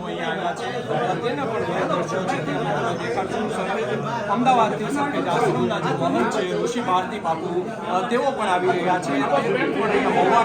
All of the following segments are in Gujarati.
તેઓ અહીંયા આવ્યા અમદાવાદથી સરખેજ આશ્રમના જે મહંત છે ઋષિ ભારતી બાપુ તેઓ પણ આવી રહ્યા છે કોઈ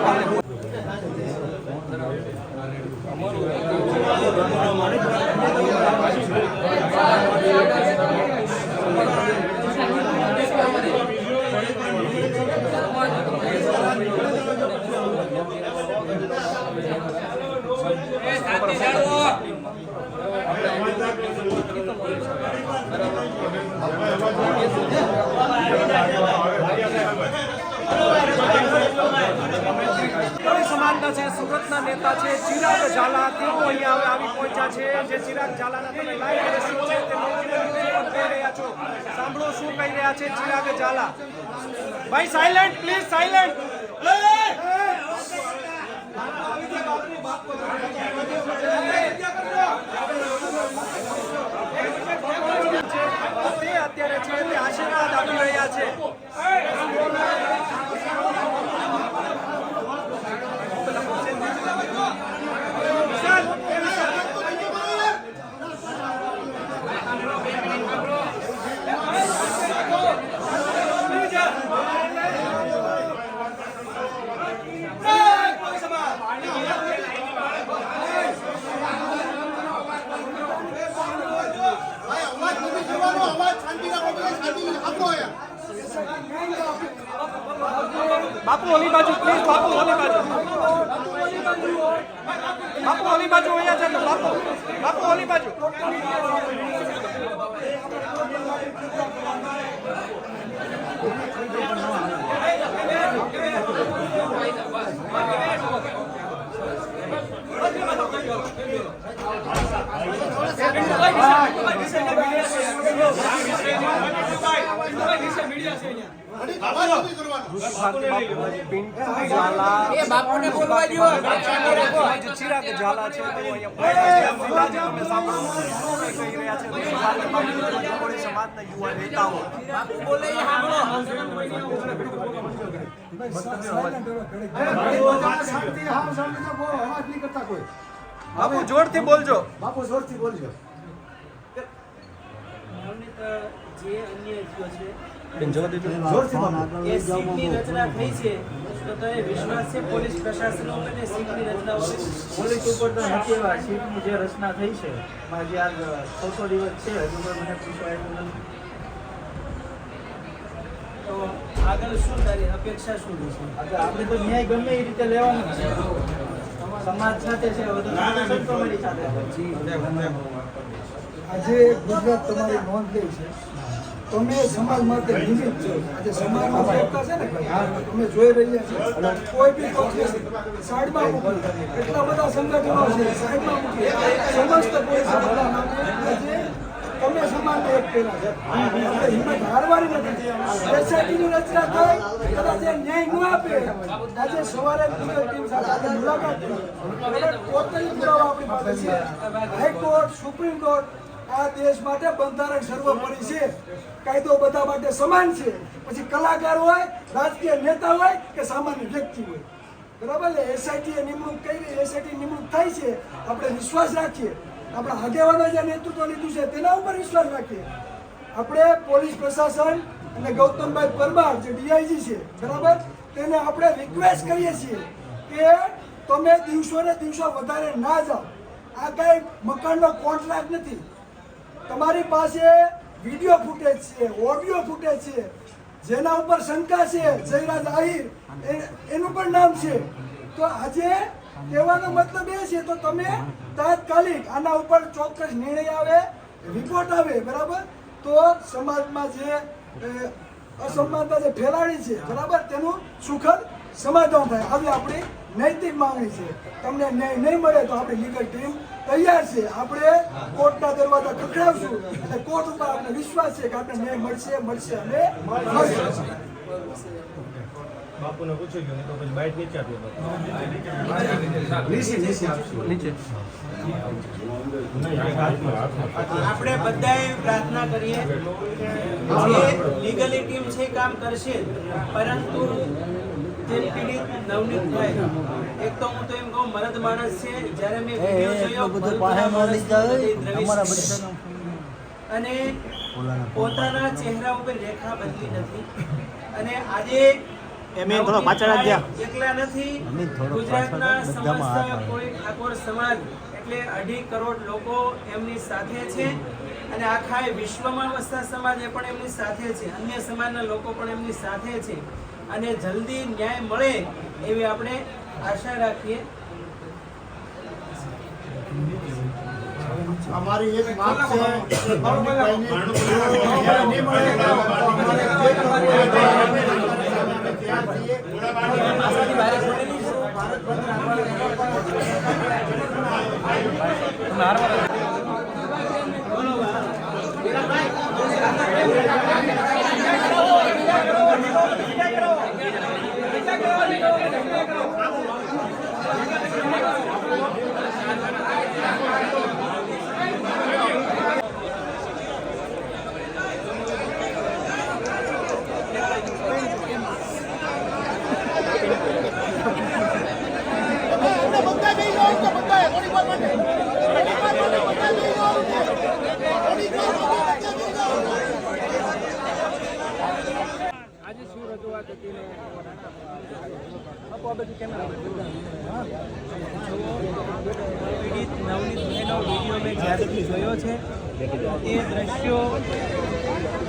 સમાજના છે. સુરતના નેતા છે ચિરાગ ઝાલા. તેઓ અહીંયા હવે આવી પહોંચ્યા છે. જે ચિરાગ ઝાલાના તમે લાઈવ દ્રશ્યો છે તે કહી રહ્યા છો. સાંભળો શું કહી રહ્યા છે ચિરાગ ઝાલા. ભાઈ સાયલેન્ટ પ્લીઝ સાયલેન્ટ અત્યારે છે તે આશીર્વાદ આપી રહ્યા છે અવાજ નથી કરવાનો અવાજ શાંતિ રાખો બધા શાંતિ આપો અહીંયા બાપુ, ઓલી બાજુ પ્લીઝ બાપુ, ઓલી બાજુ. બાપુ, ઓલી બાજુ અહીંયા છે બાપુ બાપુ, ઓલી બાજુ. Thank નથી કરવાનો પિન્ટુ ઝાલા એ બાપુને બોલવા જે ચિરાગ બોલે શાંતિ શાંતિ બાપુ જોરથી બોલજો બાપુ જોરથી બોલજો. જે અન્ય જીવો છે એ સીટની રચના થઈ છે. તો તો વિશ્વાસ છે પોલીસ પ્રશાસન ઉપર ને સીટની રચના પોલીસ ઉપર તો નથી એવા સીટની જે રચના થઈ છે એમાં જે આજ છસો દિવસ છે હજુ પણ મને પૂછવા એટલું નથી. તો આગળ શું તારી અપેક્ષા શું છે? આપણે તો ન્યાય ગમે એ રીતે લેવાનો છે. સમાજ સાથે છે સમાજ સાથે. છે. આજે ગુજરાત તમારી નોંધ લે છે. તમે સમાજ માટે નિમિત્ત છો. આજે સમાજમાં ફેરતા છે ને અમે જોઈ રહ્યા છીએ કોઈ બી પક્ષ સાઈડમાં મૂકી એટલા બધા સંગઠનો છે, સાઈડમાં મૂકી સમસ્ત કોઈ આજે તમે સમાજને એક કર્યા હિંમત હારવાની નથી. એસઆઈટીની રચના થાય, કદાચ ન્યાય ન આપે. આજે સવારે ટીમ સાથે મુલાકાત કરી. પોતે પુરાવા આપણી પાસે છે. હાઈકોર્ટ, સુપ્રીમ કોર્ટ આ દેશ માટે બંધારણ સર્વોપરી છે. કાયદો બધા માટે સમાન છે. પછી કલાકાર હોય, રાજકીય નેતા હોય કે સામાન્ય વ્યક્તિ હોય. બરાબર ને એસઆઈટી નિમણૂક કરી એસઆઈટી નિમણૂક થાય છે. આપણે વિશ્વાસ રાખીએ. આપણા આગેવાનો જે નેતૃત્વ લીધું છે, તેના ઉપર વિશ્વાસ રાખીએ. આપણે પોલીસ પ્રશાસન અને ગૌતમભાઈ પરમાર જે ડીઆઈજી છે, બરાબર? તેને આપણે રિક્વેસ્ટ કરીએ છીએ કે તમે દિવસો ને દિવસો વધારે ના જાઓ. આ કઈ મકાનનો કોન્ટ્રાક્ટ નથી. તમારી પાસે વીડિયો ફૂટેજ છે ઓડિયો ફૂટેજ છે, જેના ઉપર શંકા છે, જયરાજ આહિર એનું પણ નામ છે. તો આજે કહેવાનો મતલબ એ છે, તો તમે તાત્કાલિક આના ઉપર ચોક્કસ નિર્ણય આવે રિપોર્ટ આવે, બરાબર? તો સમાજમાં જે અસમાનતા જે ફેલાણી છે, બરાબર? તેનું સુખદ સમાધાન થાય આવી આપણી નૈતિક માંગણી છે. તમને ન્યાય નહીં મળે તો આપણી લીગલ ટીમ તૈયાર છે. આપણે કોર્ટના દરવાજા ખખડાવશું અને કોર્ટ ઉપર આપણે વિશ્વાસ છે કે આપણે ન્યાય મળશે મળશે અને મળશે. બાપુને પૂછી ગયો તો પછી બાઇટ નીચે આપી નીચે આપણે બધાએ પ્રાર્થના કરીએ જે લીગલી ટીમ છે કામ કરશે પરંતુ જે પીડિત નવનીતભાઈ એક તો હું તો એમ કહું મરદ માણસ છે જ્યારે મેં વીડિયો જોયો ભરૂચના માણસનું હૃદય દ્રવિત છે. અને પોતાના ચહેરા ઉપર રેખા બદલી નથી. અને આજે નવનીતભાઈ એકલા નથી. ગુજરાતના સમસ્ત કોઈ ઠાકોર સમાજ એટલે અઢી કરોડ લોકો એમની સાથે છે. અને આખા એ વિશ્વમાં વસતા સમાજ એ પણ એમની સાથે છે. અન્ય સમાજના લોકો પણ એમની સાથે છે. અને જલ્દી ન્યાય મળે એવી આપણે આશા રાખીએ અમારી એક માંગ છે કે નવનીતભાઈને ન્યાય નહીં મળે તો અમારે જે કરવું હોય તે અમે તૈયાર છીએ. એટલે બધા બેસી જાઓ તો બધાએ થોડીક વાર માટે. થોડીક વાર માટે બધા બેસી જાઓ છે. થોડીક વાર માટે બધા બેસી જાઓ. પીડિત નવનીતભાઈનો વીડિયો મેં જ્યારથી જોયો છે. એ દ્રશ્યો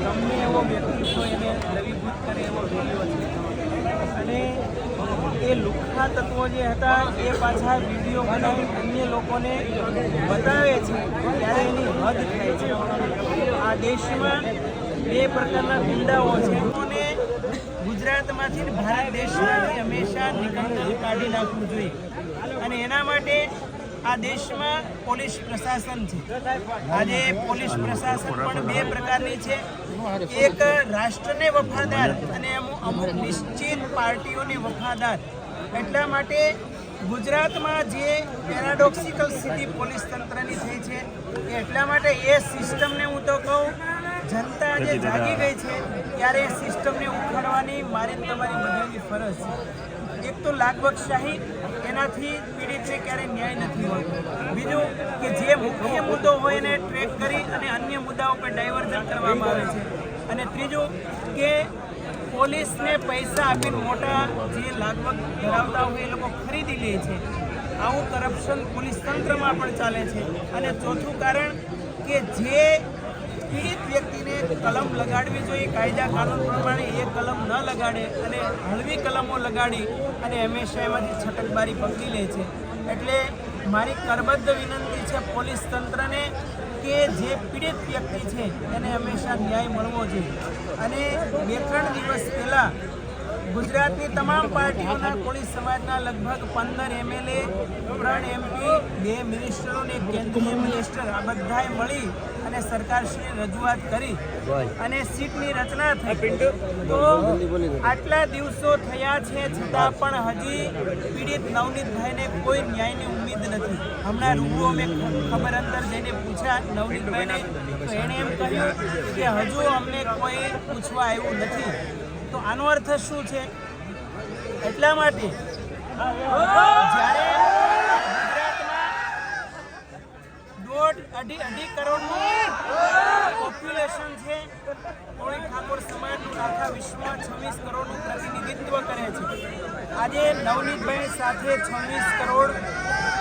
ગમે એવો વ્યક્તિત્વ એને દ્રવીભૂત કરે એવો વીડિયો છે. અને એ લુખ્ખા તત્વો જે હતા, એ પાછા વીડિયો બનાવી અન્ય લોકોને બતાવે છે ત્યારે એની હદ થાય છે. આ દેશમાં બે પ્રકારના ગુંડાઓ છે. અને ગુજરાતમાંથી ભારત દેશમાંથી હંમેશા નિકંદન કાઢી નાખવું જોઈએ. અને એના માટે આ દેશમાં પોલીસ પ્રશાસન છે. આજે પોલીસ પ્રશાસન પણ બે પ્રકારની છે. એક રાષ્ટ્રને વફાદાર અને અમુક નિશ્ચિત પાર્ટીઓને વફાદાર. એટલા માટે ગુજરાતમાં જે પેરાડોક્સિકલ સ્થિતિ પોલીસ તંત્રની થઈ છે એટલા માટે એ સિસ્ટમને હું તો કહું, જનતા જે જાગી ગઈ છે, ત્યારે એ સિસ્ટમને ઉખાડવાની મારી તમારી બધાની ફરજ છે. એક તો લાગવકશાહી એનાથી પીડિતને ક્યારેય ન્યાય નથી હોતો. બીજું કે જે મુખ્ય મુદ્દો હોય એને ટ્રેક કરી અને અન્ય મુદ્દાઓ પર ડાયવર્ઝન કરવામાં આવે છે. અને ત્રીજું કે પોલીસને પૈસા આપીને મોટા જે લાગવક ધરાવતા હોય એ લોકો ખરીદી લે છે. આવું કરપ્શન પોલીસ તંત્રમાં પણ ચાલે છે. અને ચોથું કારણ કે જે પીડિત વ્યક્તિને કલમ લગાડવી જોઈએ. કાયદા, કાનૂન પ્રમાણે એ કલમ ન લગાડે અને હળવી કલમો લગાડી અને હંમેશા એમાંથી છટકબારી પકડી લે છે. એટલે મારી કરબદ્ધ વિનંતી છે પોલીસ તંત્રને કે જે પીડિત વ્યક્તિ છે એને હંમેશા ન્યાય મળવો જોઈએ. અને બે ત્રણ દિવસ પહેલાં ગુજરાતની તમામ પાર્ટીઓના કોળી સમાજના લગભગ પંદર એમએલએ ત્રણ એમપી બે મિનિસ્ટરો અને કેન્દ્રીય મિનિસ્ટર આ બધાએ મળી અને સરકારશ્રી રજૂઆત કરી અને સીટની રચના થઈ. તો આટલા દિવસો થયા છે છતાં પણ હજી પીડિત નવનીતભાઈને કોઈ ન્યાયની ઉમ્મીદ નથી. હમણાં રૂબરૂ અમે ખબર અંતર જઈને પૂછ્યા નવનીતભાઈને તો એણે એમ કહ્યું કે હજુ અમને કોઈ પૂછવા આવ્યું નથી. તો આનો અર્થ શું છે? એટલા માટે જ્યારે દોઢ અઢી અઢી કરોડનું પોપ્યુલેશન છે, કોળી ઠાકોર સમાજનું આખા વિશ્વમાં છવ્વીસ કરોડનું પ્રતિનિધિત્વ કરે છે. આજે નવનીતભાઈ સાથે છવ્વીસ કરોડ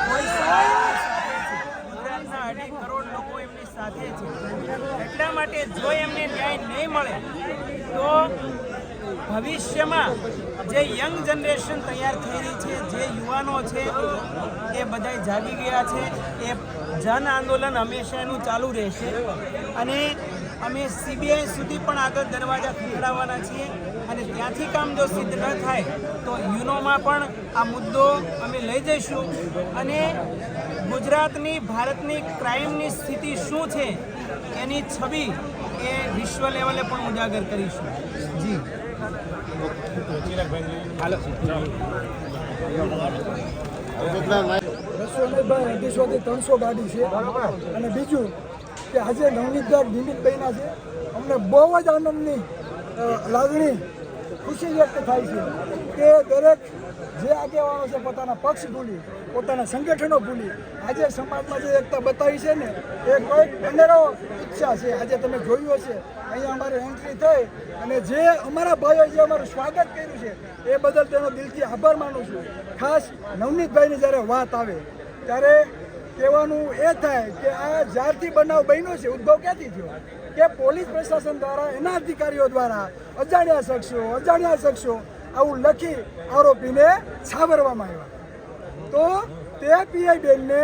કોઈ ગુજરાતના અઢી કરોડ લોકો એમની સાથે છે. એટલા માટે જો એમને ન્યાય નહીં મળે, તો ભવિષ્યમાં જે યંગ જનરેશન તૈયાર થઈ રહી છે, જે યુવાનો છે, એ બધા જાગી ગયા છે. એ જન આંદોલન હંમેશા એનું ચાલુ રહેશે. અને અમે સીબીઆઈ સુધી પણ આગળ દરવાજા ખખડાવવાના છીએ. અને ત્યાંથી કામ જો સિદ્ધ ન થાય, તો યુનોમાં પણ આ મુદ્દો અમે લઈ જઈશું. અને ગુજરાતની, ભારતની ક્રાઇમની સ્થિતિ શું છે, એની છબી એ વિશ્વ લેવલે પણ ઉજાગર કરીશું. બસો ને ભાઈ અઢીસોથી ત્રણસો ગાડી છે. અને બીજું કે આજે નવનીતભાઈ નિમિતભાઈના છે અમને બહુ જ આનંદની લાગણી, ખુશી વ્યક્ત થાય છે કે દરેક જે આગેવાનો છે પોતાના પક્ષ ભૂલી, પોતાના સંગઠનો ભૂલી, આજે સમાજમાં જે એકતા બતાવી છે ને, એ કોઈ અનેરો ઈચ્છા છે. આજે તમે જોયું હશે, અહીંયા અમારે એન્ટ્રી થઈ અને જે અમારા ભાઈઓએ જે અમારું સ્વાગત કર્યું છે, એ બદલ તેનો દિલથી આભાર માનું છું. ખાસ નવનીતભાઈની જ્યારે વાત આવે, ત્યારે કહેવાનું એ થાય કે આ જ્યારથી બનાવ બન્યો છે, ઉદ્ભવ ક્યાંથી થયો? કે પોલીસ પ્રશાસન દ્વારા, એના અધિકારીઓ દ્વારા અજાણ્યા શખ્સો અજાણ્યા શખ્સો આવું લખી આરોપીને છાવરવામાં આવ્યા. તો તે પીઆઈ બેનને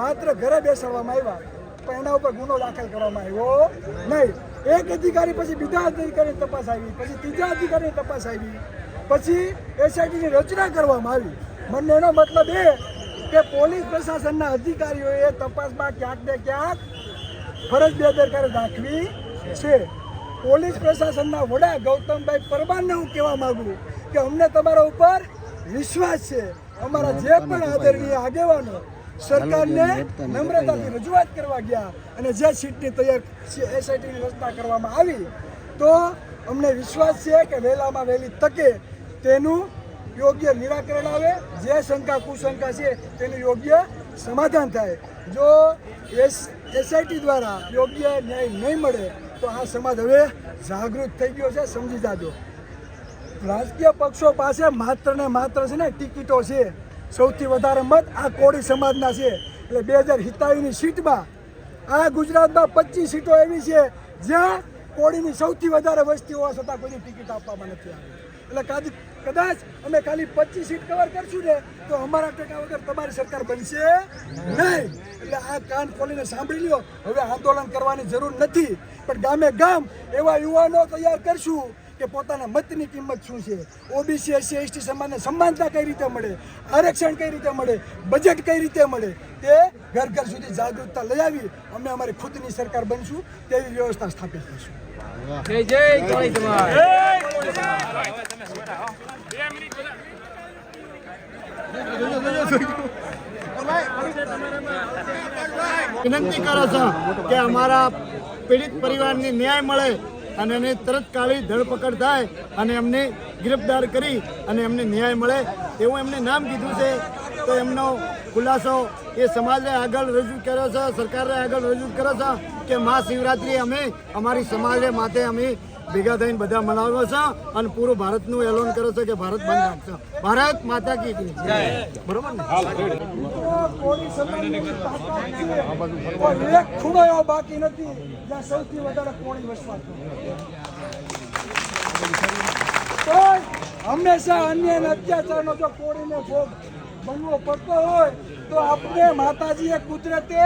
માત્ર ઘરે બેસાડવામાં આવ્યા, પણ એના ઉપર ગુનો દાખલ કરવામાં આવ્યો નહીં. એક અધિકારી પછી બીજા અધિકારીની તપાસ આવી, પછી ત્રીજા અધિકારીની તપાસ આવી, પછી એસઆઈટીની રચના કરવામાં આવી. મને એનો મતલબ એ કે પોલીસ પ્રશાસનના અધિકારીઓએ તપાસમાં ક્યાંક ને ક્યાંક ફરજ બેદરકારી દાખવી છે. પોલીસ પ્રશાસનના વડા ગૌતમભાઈ પરમારને હું કહેવા માંગુ કે અમને તમારા ઉપર વિશ્વાસ છે. અમારા જે પણ આદરણીય આગેવાનો સરકારને નમ્રતાથી રજૂઆત કરવા ગયા અને જે સીટની તૈયાર એસઆઈટીની રચના કરવામાં આવી તો અમને વિશ્વાસ છે કે વહેલામાં વહેલી તકે તેનું યોગ્ય નિરાકરણ આવે જે શંકા કુશંકા છે તેનું યોગ્ય સમાધાન થાય. જો એસ એસઆઈટી દ્વારા યોગ્ય ન્યાય નહીં મળે તો આ સમાજ હવે જાગૃત થઈ ગયો છે સમજી જાજો. રાજકીય પક્ષો પાસે માત્ર ને માત્ર છે ને ટિકિટો છે. સૌથી વધારે મત આ કોળી સમાજના છે. એટલે બે હજાર સિત્તાવીસની સીટમાં આ ગુજરાતમાં પચીસ સીટો એવી છે જ્યાં કોળીની સૌથી વધારે વસ્તી હોવા છતાં કોઈની ટિકિટ આપવામાં નથી આવી. એટલે કાદ- કદાચ અમે ખાલી પચીસ સીટ કવર કરશું ને તો અમારા ટકા વગર તમારી સરકાર બનશે નહીં. એટલે આ કાન ખોલીને સાંભળી લ્યો. હવે આંદોલન કરવાની જરૂર નથી. પણ ગામે ગામ એવા યુવાનો તૈયાર કરશું કે પોતાના મતની કિંમત શું છે? ઓબીસી એસસી એસટી સમાજને સમાનતા કઈ રીતે મળે? આરક્ષણ કઈ રીતે મળે? બજેટ કઈ રીતે મળે? તે ઘર ઘર સુધી જાગૃતતા લઈ આવી અમે અમારી ખુદની સરકાર બનશું તેવી વ્યવસ્થા સ્થાપિત કરીશું. જય જય વિનંતી કરો છો કે અમારા પીડિત પરિવારને ન્યાય મળે અને એને તરત કાળી ધરપકડ થાય અને એમને ગિરફ્તાર કરી અને એમને ન્યાય મળે, એવું એમને નામ કીધું છે. તો એમનો ખુલાસો એ સમાજને આગળ રજૂ કર્યો છે સરકારે આગળ રજૂ કર્યો છે કે મહાશિવરાત્રિ અમે, અમારી સમાજને માટે અમે ભેગા થઈને બધા મનાવે છે અને પૂરું ભારતનું એલોન કર્યો છે કે ભારત બંધ રાખશે. ભારત માતા કી જય. બરોબર ને? એક ખૂણો એવો બાકી નથી જ્યાં સૌથી વધારે કોળી વસવાટ હંમેશા અન્ય અને અત્યાચારનો જો કોળીને ભોગ બનવો પડતો હોય તો આપણે માતાજીએ કુદરતે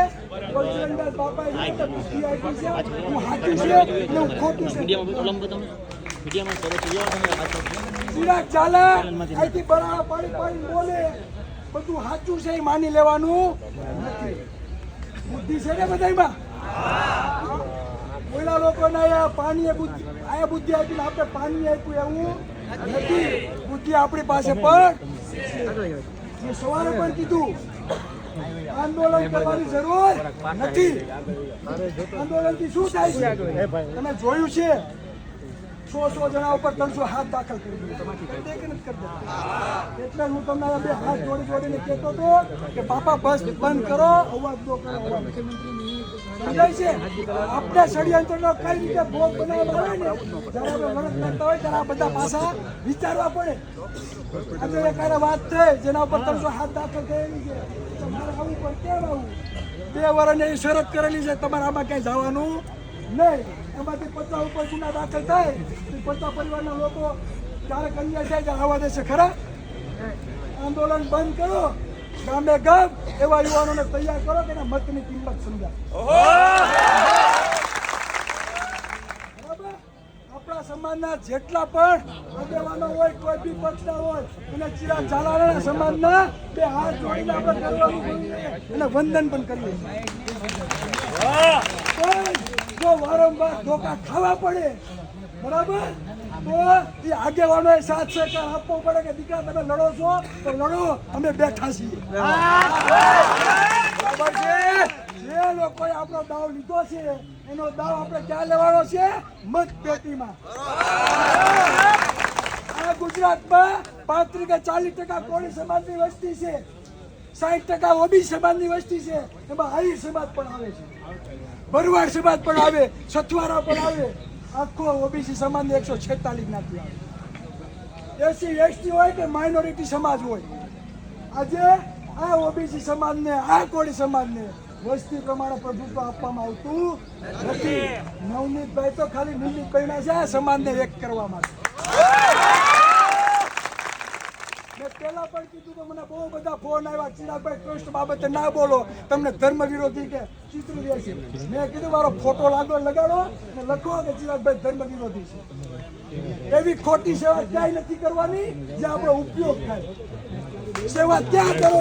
બજરંગદાસ બાપાએ બુદ્ધિ આપી છે હું સાચું છે અને હું ખોટું છે? ચિરાગ ચાલે? અહીંથી બરાડા પાણી પાણી બોલે. બધું સાચું છે એ માની લેવાનું બુદ્ધિ છે ને બધામાં ઓલા લોકોને અહીંયા પાણીએ બુદ્ધિ આયા બુદ્ધિ આપીને આપણે પાણી આપ્યું એવું નથી. બુદ્ધિ આપણી પાસે પણ સવારે પણ કીધું આંદોલન કરવાની જરૂર નથી. આંદોલનથી શું થાય છે? તમે જોયું છે? સો સો જણા ઉપર ત્રણસો હાથ દાખલ કરી? એટલે હું તમને બે હાથ જોડી જોડીને કહેતો હતો કે, બાપા, બસ બંધ કરો. અવાજ દો કરો. અવાજ સમજાય છે? આપણે ષડયંત્રનો કઈ રીતે ભોગ બનાવવામાં આવે ને, જ્યારે આપણે લડત કરતા હોય, ત્યારે આ બધા પાસા વિચારવા પડે. આજે એક વાત થઈ, જેના ઉપર તમે હાથ દાખલ થયેલી છે, તમારે આવું પણ કેમ આવું? બે વર્ષની શરત કરેલી છે, તમારે આમાં ક્યાંય જવાનું નહીં. એમાંથી પત્તા ઉપર ગુના દાખલ થાય, તો પચાસ પરિવારના લોકો ક્યારેક અન્યાય થાય, ત્યારે આવવા દેશે ખરા? આંદોલન બંધ કરો. ગામે ગામ એવા યુવાનોને તૈયાર કરો કે મતની કિંમત સમજાય. આપણા સમાજના જેટલા પણ આગેવાનો હોય કોઈ બી પક્ષના હોય અને ચિરા ઝાલાવાળા સમાજના બે હાથ જોડીને આપણે જોઈએ અને વંદન પણ કરીએ. જો વારંવાર ધોકા ખાવા પડે બરાબર? તો એ આગેવાનોએ સાથ સહકાર આપવો પડે કે દીકરા, તમે લડો છો, તો લડો, અમે બેઠા છીએ. બરાબર છે? જે લોકોએ આપણો દાવ લીધો છે, એનો દાવ આપણે ક્યાં લેવાનો છે? મત પેટીમાં ગુજરાતમાં પાંત્રીસ કે ચાલીસ ટકા કોળી સમાજની વસ્તી છે સાઠ ટકા ઓબી સમાજની વસ્તી છે, એમાં આહિર સમાજ પણ આવે છે. ભરવાડ સમાજ પણ આવે, સથવારા પણ આવે. આખો ઓબીસી સમાજને એકસો છેતાલીસ જ્ઞાતિ આવે. એસી, એસટી હોય કે માઇનોરિટી સમાજ હોય. આજે આ ઓબીસી સમાજને આ કોળી સમાજને વસ્તી પ્રમાણે પ્રભુત્વ આપવામાં આવતું નથી. નવનીતભાઈ તો ખાલી નિમિતભાઈના છે, આ સમાજને એક કરવા માટે. મેં પહેલા પણ કીધું તો મને બહુ બધા ફોન આવ્યા. ચિરાગભાઈ ટ્રસ્ટ બાબતે ના બોલો. તમને ધર્મ વિરોધી કે ચિત્ર છે મેં કીધું, મારો ફોટો લાગો લગાડો અને લખો કે ચિરાગભાઈ ધર્મ વિરોધી છે. એવી ખોટી સેવા ક્યાંય નથી કરવાની જે આપણો ઉપયોગ થાય. સેવા ત્યાં કરો?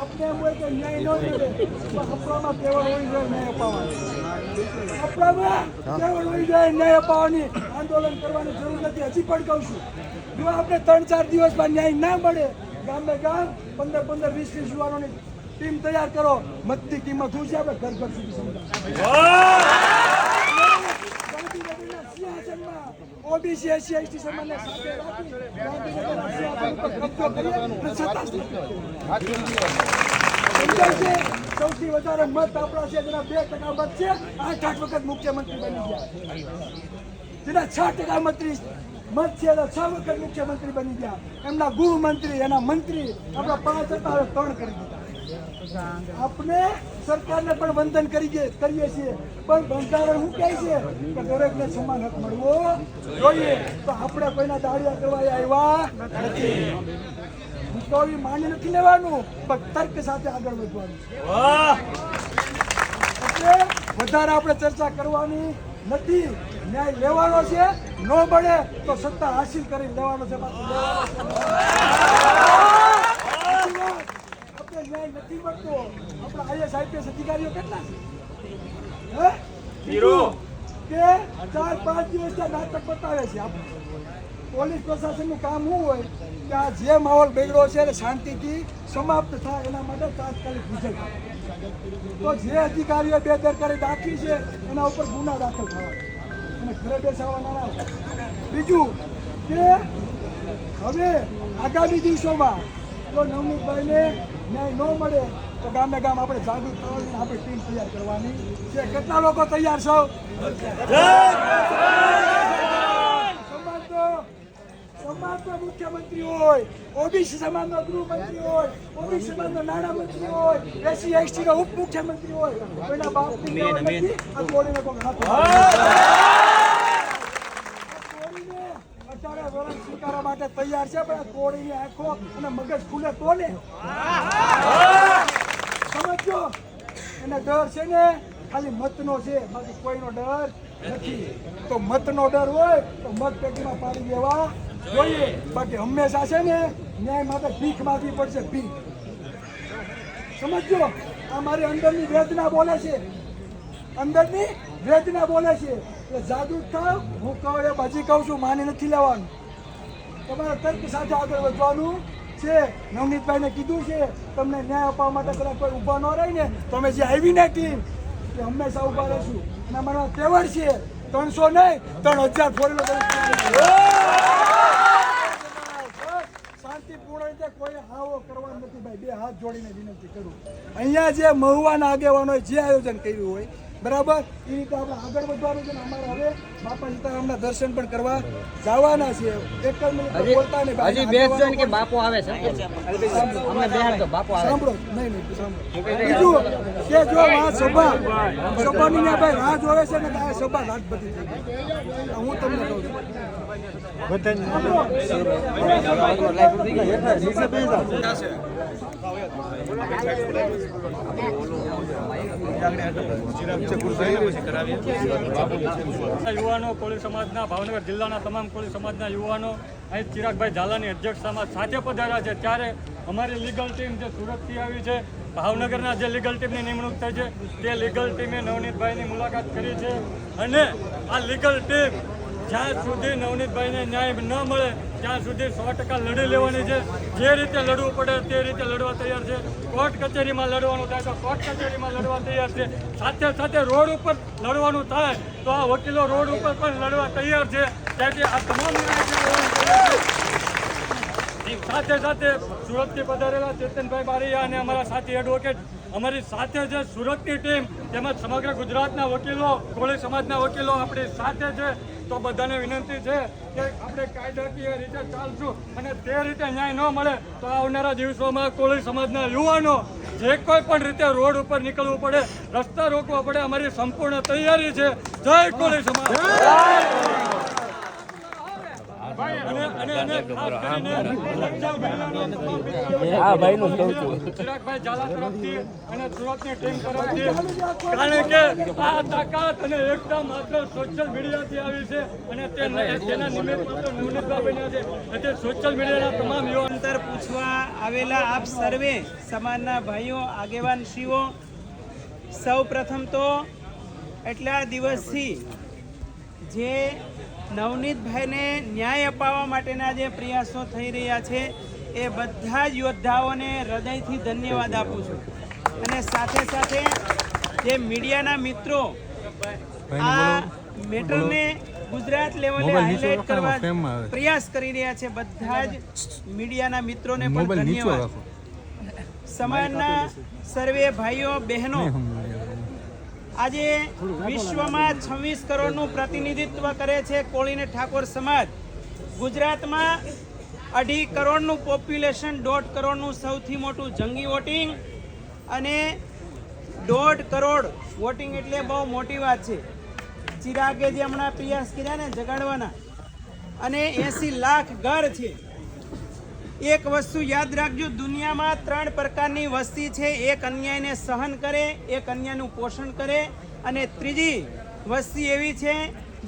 આપણા હોય કે ન્યાય ન મળે આપણામાં કેવળ હોય જાય ન્યાય અપાવવાની. આપણામાં કેવળ હોય જાય ન્યાય અપાવવાની. આંદોલન કરવાની જરૂર નથી. હજી પણ કહું છું, જો આપણે ત્રણ ચાર દિવસમાં ન્યાય ના મળે, ગામે ગામ, પંદર પંદર વીસ વીસ ટીમ તૈયાર કરો. મતની કિંમત શું છે? આપણે ઘર ઘર સુધી સિંહાસનમાં સૌથી વધારે મત આપણા છે, જેના બે ટકા મત છે આઠ આઠ વખત મુખ્યમંત્રી બની ગયા. જેના છ ટકા મંત્રી મત છે છ વખત મુખ્યમંત્રી બની ગયા. એમના ગૃહમંત્રી, એના મંત્રી આપણા પાંચ હતા ત્રણ કરી દીધા. આપણે સરકારને પણ વંદન કરીએ કરીએ છીએ. પણ બંધારણ શું કહે છે? કે દરેકને સમાન હક મળવો જોઈએ. તો આપણે કોઈના દાળિયા કરવા આવ્યા નથી. એ માની નથી લેવાનું પણ તર્ક સાથે આગળ વધવાનું એટલે વધારે આપણે ચર્ચા કરવાની નથી. ન્યાય લેવાનો છે. ન બને તો સત્તા હાસિલ કરી લેવાનો છે. ન્યાય નથી મળતો. આપણા આઈએસ આઈપીએસ અધિકારીઓ કેટલા છે? હે? કીધું કે ચાર પાંચ દિવસના નાટક બતાવે છે પોલીસ પ્રશાસનનું કામ શું હોય? કે આ જે માહોલ બગડ્યો છે એને શાંતિથી સમાપ્ત થાય એના માટે તાત્કાલિક વિજય. તો જે અધિકારીઓ બેદરકારી દાખવી છે એના ઉપર ગુના દાખલ થવા અને ઘરે બેસાડવાના ના બીજું કે હવે આગામી દિવસોમાં જો નવનીતભાઈને ન્યાય ન મળે તો ગામે ગામ આપણે જાગૃત થવાની આપણે ટીમ તૈયાર કરવાની. છે કેટલા લોકો તૈયાર છો? સમાજનો સમાજનો મુખ્યમંત્રી હોય ઓબીસી સમાજનો ગૃહમંત્રી હોય ઓબીસી સમાજનો નાણામંત્રી હોય એસી એસટી નો ઉપમુખ્યમંત્રી હોય. કોઈના બાપની આ કોક હાથ આ કોળીને અઢારે વર્ષ માટે તૈયાર છે, પણ કોળીની આંખો અને મગજ ખુલે તો ને? સમજો એને ડર છે ને? ખાલી મતનો છે, બાકી કોઈનો ડર નથી. તો મતનો ડર હોય, તો મત પેટીમાં પાડી દેવા જોઈએ. બાકી હંમેશા છે ને, ન્યાય માટે ભીખ માંગવી પડશે, ભીખ. સમજો આ મારી અંદરની વેદના બોલે છે. અંદરની વેદના બોલે છે. એટલે જાગૃત થાવ. હું કહું એ બાજી કહું છું, માની નથી લેવાનું. તમારે તર્ક સાથે આગળ વધવાનું છે. નવનીતભાઈને કીધું છે, તમને ન્યાય આપવા માટે કદાચ કોઈ ઊભા ન રહી ને તમે જે આવી ને ટીમ, એ હંમેશા ઊભા રહીશું. અને અમારા તહેવાર છે, ત્રણસો નહીં, ત્રણ હજાર ફોરેલો શાંતિપૂર્ણ રીતે કોઈ હાવો કરવા નથી ભાઈ. બે હાથ જોડીને વિનંતી કરું. અહીંયા જે મહુવાના આગેવાનોએ જે આયોજન કર્યું હોય બરાબર એ રીતે આપણે આગળ વધવાનું છે અમારે હવે બાપા સીતારામના દર્શન પણ કરવા જવાના છે એક જ મિનિટ તો બોલતા નહીં ભાઈ. હજી બે જણ કે બાપો આવે છે અમને બેહાડજો બાપો આવે સાંભળો નહીં નહીં સાંભળો બીજું કે જો આ સભા સભાની ને ભાઈ રાહ જોવે છે ને આ સભા રાત બધી થઈ ગઈ. હું તમને કહું છું યુવાનો કોળી સમાજના, ભાવનગર જિલ્લાના તમામ કોળી સમાજના યુવાનો, અહીં ચિરાગભાઈ ઝાલાની અધ્યક્ષતામાં સાથે પધાર્યા છે. ત્યારે અમારી લીગલ ટીમ જે સુરતથી આવી છે, ભાવનગરના જે લીગલ ટીમની નિમણૂક થઈ છે, તે લીગલ ટીમે નવનીતભાઈની મુલાકાત કરી છે. અને આ લીગલ ટીમ જ્યાં સુધી નવનીતભાઈને ન્યાય ન મળે, ત્યાં સુધી સો ટકા લડી લેવાની છે. જે રીતે લડવું પડે તે રીતે લડવા તૈયાર છે. કોર્ટ કચેરીમાં લડવાનું થાય તો કોર્ટ કચેરીમાં લડવા તૈયાર છે. સાથે સાથે રોડ ઉપર લડવાનું થાય તો આ વકીલો રોડ ઉપર પણ લડવા તૈયાર છે. ત્યાંથી આ તમામ. સાથે સાથે સુરતથી પધારેલા ચેતનભાઈ બારૈયા અને અમારા સાથી એડવોકેટ અમારી સાથે છે સુરતની ટીમ તેમજ સમગ્ર ગુજરાતના વકીલો, કોળી સમાજના વકીલો આપણી સાથે છે. તો બધાને વિનંતી છે કે આપણે કાયદાકીય રીતે ચાલશું અને તે રીતે ન્યાય ન મળે તો આવનારા દિવસોમાં કોળી સમાજના યુવાનો જે કોઈ પણ રીતે રોડ ઉપર નીકળવું પડે, રસ્તા રોકવા પડે, અમારી સંપૂર્ણ તૈયારી છે. જય કોળી સમાજ. અને અને અને આ એકતા સોશિયલ મીડિયાથી આવી છે અને તે તેના નિમિત્ત માત્ર બન્યા છે એટલે સોશિયલ મીડિયાના તમામ અંતર પૂછવા આવેલા આપ સર્વે સમાજના ભાઈઓ આગેવાન શિવો સૌ પ્રથમ તો એટલા દિવસથી જે નવનીતભાઈને ન્યાય અપાવવા માટેના જે પ્રયાસો થઈ રહ્યા છે એ બધા જ યોદ્ધાઓને હૃદયથી ધન્યવાદ આપું છું. અને સાથે સાથે જે મીડિયાના મિત્રો આ મેટરને ગુજરાત લેવલે હાઇલાઇટ કરવા પ્રયાસ કરી રહ્યા છે બધા જ મીડિયાના મિત્રોને પણ ધન્યવાદ. સમાજના સર્વે ભાઈઓ બહેનો આજે વિશ્વમાં છવ્વીસ કરોડનું પ્રતિનિધિત્વ કરે છે કોળીને ઠાકોર સમાજ. ગુજરાતમાં અઢી કરોડનું પોપ્યુલેશન, દોઢ કરોડનું સૌથી મોટું જંગી વોટિંગ અને દોઢ કરોડ વોટિંગ એટલે બહુ મોટી વાત છે. ચિરાગે જે હમણાં પ્રયાસ કર્યા ને જગાડવાના, અને એસી લાખ ઘર છે. એક વસ્તુ યાદ રાખજો, દુનિયામાં ત્રણ પ્રકારની વસ્તી છે. એક અન્યાયને સહન કરે, એક અન્યાયનું પોષણ કરે અને ત્રીજી વસ્તી એવી છે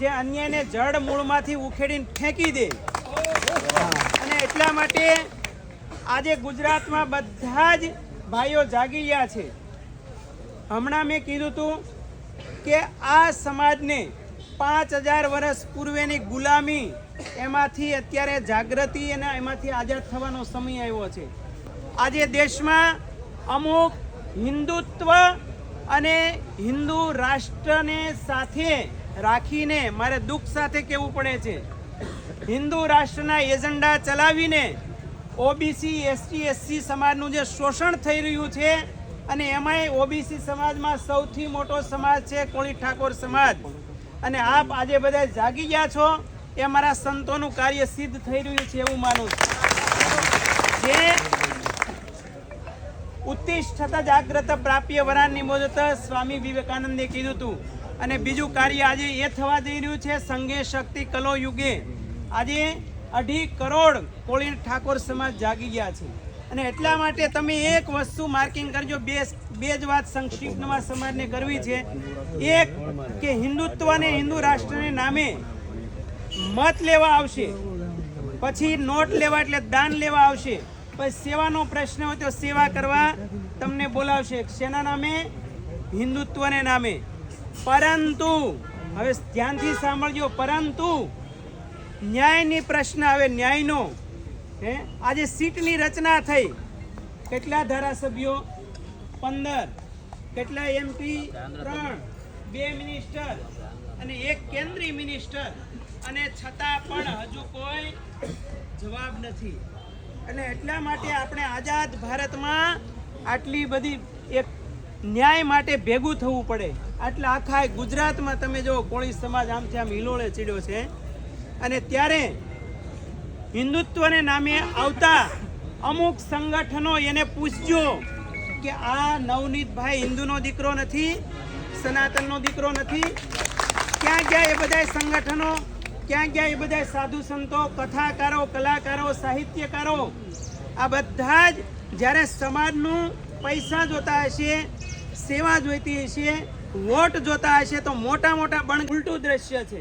જે અન્યાયને જડ મૂળમાંથી ઉખેડીને ફેંકી દે. અને એટલા માટે આજે ગુજરાતમાં બધા જ ભાઈઓ જાગી ગયા છે. હમણાં મેં કીધું હતું કે આ સમાજને પાંચ હજાર વર્ષ પૂર્વેની ગુલામી એમાંથી અત્યારે જાગૃતિ અને એમાંથી આઝાદ થવાનો સમય આવ્યો છે. આજે દેશમાં અમુક હિન્દુત્વ અને હિન્દુ રાષ્ટ્રને સાથે રાખીને મારે દુઃખ સાથે કહેવું પડે છે. હિન્દુ રાષ્ટ્રના એજન્ડા ચલાવીને ઓબીસી, એસટી, એસસી સમાજનું જે શોષણ થઈ રહ્યું છે અને એમાંય ઓબીસી સમાજમાં સૌથી મોટો સમાજ છે કોળી ઠાકોર સમાજ. અને આપ આજે બધા જાગી ગયા છો એ મારા સંતોનું કાર્ય સિદ્ધ થઈ રહ્યું છે એવું માનું છું. જે ઉત્તિષ્ઠતા જાગ્રત પ્રાપ્ય વરાનની મોજત સ્વામી વિવેકાનંદે કીધું હતું. અને બીજું કાર્ય આજે એ થવા જઈ રહ્યું છે સંઘે શક્તિ કલો યુગે. આજે અઢી કરોડ કોળી ઠાકોર સમાજ જાગી ગયા છે. અને એટલા માટે તમે એક વસ્તુ માર્કિંગ કરજો, બે બે જ વાત સંક્ષિપ્તમાં સમાજને કરવી છે. એક કે હિન્દુત્વ અને હિન્દુ રાષ્ટ્રને નામે મત લેવા આવશે. પછી નોટ લેવા એટલે દાન લેવા આવશે. પછી સેવાનો પ્રશ્ન હોય તો સેવા કરવા તમને બોલાવશે. શેના નામે? હિન્દુત્વને નામે. પરંતુ, હવે ધ્યાનથી સાંભળજો, પરંતુ ન્યાયની પ્રશ્ન આવે, ન્યાયનો. હે? આજે સીટની રચના થઈ. કેટલા ધારાસભ્યો? પંદર. કેટલા એમપી ત્રણ. બે મિનિસ્ટર અને એક કેન્દ્રીય મિનિસ્ટર. અને છતાં પણ હજુ કોઈ જવાબ નથી. અને એટલા માટે આપણે આઝાદ ભારતમાં આટલી બધી એક ન્યાય માટે ભેગું થવું પડે. આટલા આખા ગુજરાતમાં તમે જો કોળી સમાજ આમથી આમ હિલોળે ચીડ્યો છે. અને ત્યારે હિન્દુત્વને નામે આવતા અમુક સંગઠનો એને પૂછજો કે આ નવનીતભાઈ હિન્દુનો દીકરો નથી, સનાતનનો દીકરો નથી. ક્યાં ગયા એ બધા સંગઠનો ક્યાં ક્યાં એ બધા સાધુ સંતો, કથાકારો, કલાકારો, સાહિત્યકારો, આ બધા જ જ્યારે સમાજનું પૈસા જોતા હશે, સેવા જોઈતી હશે, વોટ જોતા હશે, તો મોટા મોટા બણ ઉલટું દ્રશ્ય છે.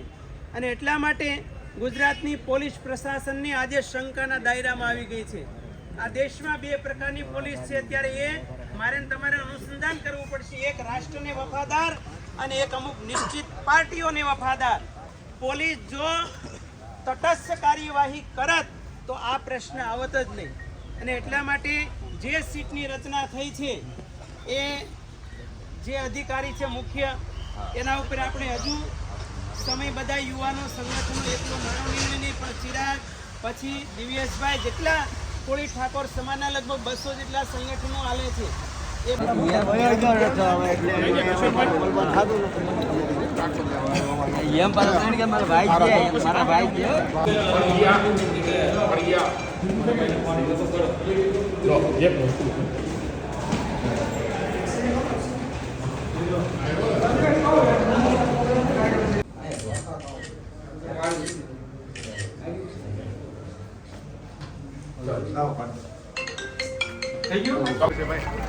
અને એટલા માટે ગુજરાતની પોલીસ પ્રશાસનની આજે શંકાના દાયરામાં આવી ગઈ છે. આ દેશમાં બે પ્રકારની પોલીસ છે. ત્યારે એ મારે તમારે અનુસંધાન કરવું પડશે. એક રાષ્ટ્રને વફાદાર અને એક અમુક નિશ્ચિત પાર્ટીઓને વફાદાર. પોલીસ જો તટસ્થ કાર્યવાહી કરત, તો આ પ્રશ્ન આવત જ નહીં. અને એટલા માટે જે સીટની રચના થઈ છે, એ જે અધિકારી છે મુખ્ય, એના ઉપર આપણે હજુ સમય બધા યુવાનો સંગઠનો એટલો નિર્ણય નહીં, પણ ચિરાગ, પછી દિવ્યેશભાઈ જેટલા કોળી ઠાકોર સમાજના લગભગ બસો જેટલા સંગઠનો હાલે છે, એ એમ પાછું કે મારા ભાઈ છે મારા ભાઈ છે થઈ ગયું?